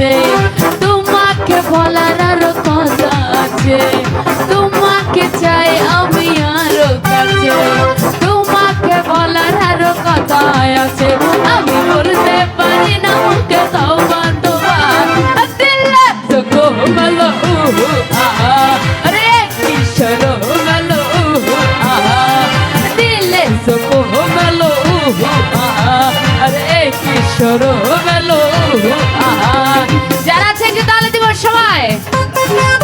আছে। তোমাকে বলার আরও কথা আছে। তোমাকে চাই আমি আরও কাছে। তোমাকে বলার আরও কথা আছে। আমি বলতে পারি না, মুখে তাও বান্ধবার দিল্লা তো গোমালো আরে কিশোর গেলো দিলে তো গোমালো আরে কিশোর Bye.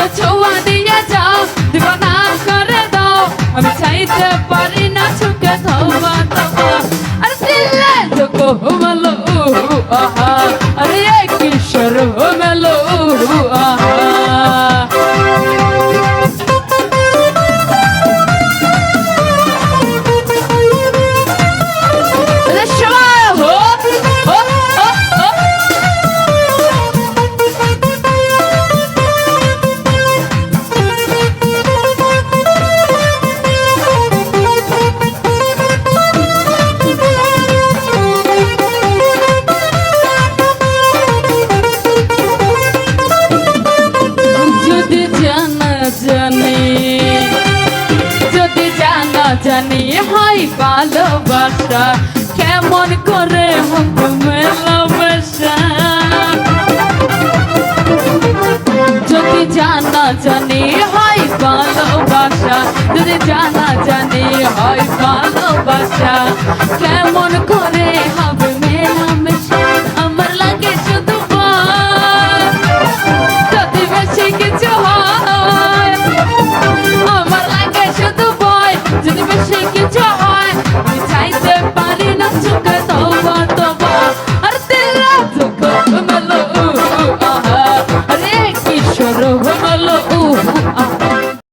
এসো ছোঁয়া দিয়ে যাও দিব না করে দাও আমি চাইতে পারি না ছুকে থাও জানি হয় ভালোবাসা, কেমন করে ভালোবাসা যদি জানা জানি হয় ভালোবাসা, যদি জানা জানি হয় ভালোবাসা, কেমন করে হয়